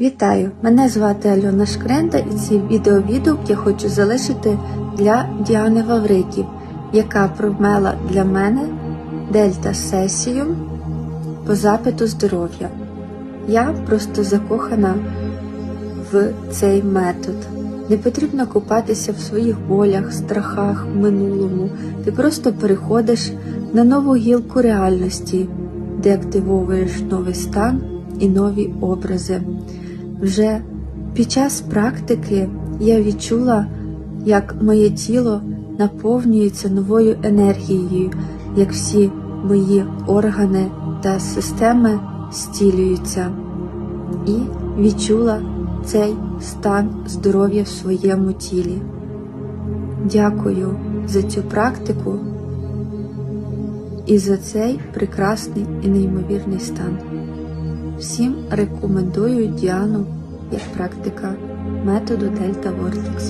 Вітаю! Мене звати Альона Шкренда і цей відеовідгук я хочу залишити для Діани Вавриків, яка провела для мене дельта сесію по запиту здоров'я. Я просто закохана в цей метод. Не потрібно купатися в своїх болях, страхах, минулому. Ти просто переходиш на нову гілку реальності, де активовуєш новий стан і нові образи. Вже під час практики я відчула, як моє тіло наповнюється новою енергією, як всі мої органи та системи стілюються, і відчула цей стан здоров'я в своєму тілі. Дякую за цю практику і за цей прекрасний і неймовірний стан. Всім рекомендую Діану як практика методу Дельта Вортекс.